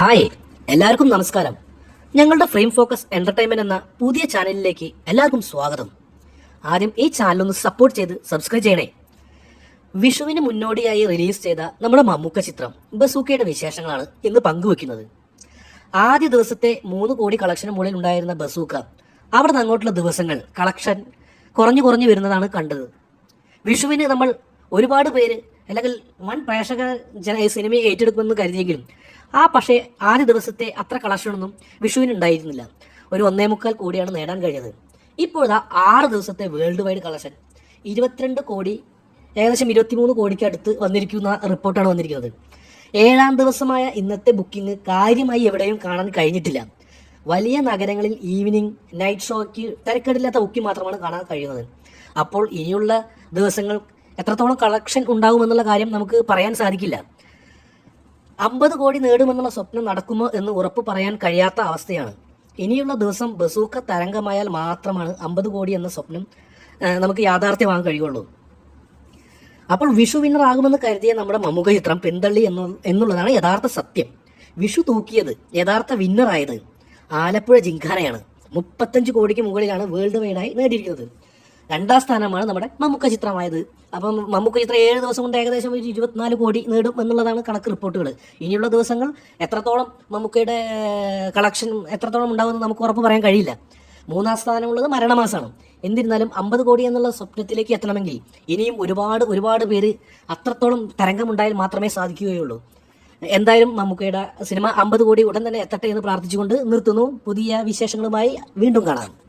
Hi എല്ലാവർക്കും നമസ്കാരം. ഞങ്ങളുടെ ഫ്രെയിം ഫോക്കസ് എന്റർടൈൻമെന്റ് എന്ന പുതിയ ചാനലിലേക്ക് എല്ലാവർക്കും സ്വാഗതം. ആദ്യം ഈ ചാനലൊന്ന് സപ്പോർട്ട് ചെയ്ത് സബ്സ്ക്രൈബ് ചെയ്യണേ. വിഷുവിന് മുന്നോടിയായി റിലീസ് ചെയ്ത നമ്മുടെ മമ്മൂക്ക ചിത്രം ബസൂക്കയുടെ വിശേഷങ്ങളാണ് ഇന്ന് പങ്കുവെക്കുന്നത്. ആദ്യ ദിവസത്തെ മൂന്ന് കോടി കളക്ഷന് മുകളിൽ ഉണ്ടായിരുന്ന ബസൂക്ക അവിടെ നിന്ന് അങ്ങോട്ടുള്ള ദിവസങ്ങൾ കളക്ഷൻ കുറഞ്ഞു കുറഞ്ഞു വരുന്നതാണ് കണ്ടത്. വിഷുവിന് നമ്മൾ ഒരുപാട് പേര് അല്ലെങ്കിൽ വൻ പ്രേക്ഷക ജന സിനിമയെ ഏറ്റെടുക്കുമെന്ന് കരുതിയെങ്കിലും ആ പക്ഷേ ആദ്യ ദിവസത്തെ അത്ര കളക്ഷനൊന്നും വിഷുവിന് ഉണ്ടായിരുന്നില്ല ഒരു ഒന്നേ മുക്കാൽ കോടിയാണ് നേടാൻ കഴിഞ്ഞത്. ഇപ്പോഴാ ആറ് ദിവസത്തെ വേൾഡ് വൈഡ് കളക്ഷൻ ഇരുപത്തിരണ്ട് കോടി ഏകദേശം ഇരുപത്തിമൂന്ന് കോടിക്ക് അടുത്ത് വന്നിരിക്കുന്ന റിപ്പോർട്ടാണ് വന്നിരിക്കുന്നത്. ഏഴാം ദിവസമായ ഇന്നത്തെ ബുക്കിംഗ് കാര്യമായി എവിടെയും കാണാൻ കഴിഞ്ഞിട്ടില്ല. വലിയ നഗരങ്ങളിൽ ഈവനിങ് നൈറ്റ് ഷോയ്ക്ക് തിരക്കേടില്ലാത്ത ബുക്കിംഗ് മാത്രമാണ് കാണാൻ കഴിയുന്നത്. അപ്പോൾ ഇനിയുള്ള ദിവസങ്ങൾ എത്രത്തോളം കളക്ഷൻ ഉണ്ടാകുമെന്നുള്ള കാര്യം നമുക്ക് പറയാൻ സാധിക്കില്ല. അമ്പത് കോടി നേടുമെന്നുള്ള സ്വപ്നം നടക്കുമോ എന്ന് ഉറപ്പ് പറയാൻ കഴിയാത്ത അവസ്ഥയാണ്. ഇനിയുള്ള ദിവസം ബസൂക്ക തരംഗമായാൽ മാത്രമാണ് അമ്പത് കോടി എന്ന സ്വപ്നം നമുക്ക് യാഥാർത്ഥ്യമാകാൻ കഴിയുള്ളൂ. അപ്പോൾ വിഷു വിന്നർ ആകുമെന്ന് കരുതിയ നമ്മുടെ മമുക ചിത്രം പിന്തള്ളി എന്നു എന്നുള്ളതാണ് യഥാർത്ഥ സത്യം. വിഷു തൂക്കിയത് യഥാർത്ഥ വിന്നറായത് ആലപ്പുഴ ജിങ്കാനയാണ്. മുപ്പത്തഞ്ച് കോടിക്ക് മുകളിലാണ് വേൾഡ് വൈഡായി നേടിയിരിക്കുന്നത്. രണ്ടാം സ്ഥാനമാണ് നമ്മുടെ മമ്മുക്ക ചിത്രമായത്. അപ്പം മമ്മുക്ക ചിത്രം ഏഴ് ദിവസം കൊണ്ട് ഏകദേശം ഒരു ഇരുപത്തിനാല് കോടി നേടും എന്നുള്ളതാണ് കണക്ക് റിപ്പോർട്ടുകൾ ഇനിയുള്ള ദിവസങ്ങൾ എത്രത്തോളം മമ്മുക്കയുടെ കളക്ഷൻ എത്രത്തോളം ഉണ്ടാകുമെന്ന് നമുക്ക് ഉറപ്പ് പറയാൻ കഴിയില്ല. മൂന്നാം സ്ഥാനമുള്ളത് മരണമാസമാണ് എന്നിരുന്നാലും അമ്പത് കോടി എന്നുള്ള സ്വപ്നത്തിലേക്ക് എത്തണമെങ്കിൽ ഇനിയും ഒരുപാട് ഒരുപാട് പേര് അത്രത്തോളം തരംഗമുണ്ടായാൽ മാത്രമേ സാധിക്കുകയുള്ളൂ. എന്തായാലും മമ്മൂക്കയുടെ സിനിമ അമ്പത് കോടി ഉടൻ തന്നെ എത്തട്ടെ എന്ന് പ്രാർത്ഥിച്ചുകൊണ്ട് നിർത്തുന്നു. പുതിയ വിശേഷങ്ങളുമായി വീണ്ടും കാണാം.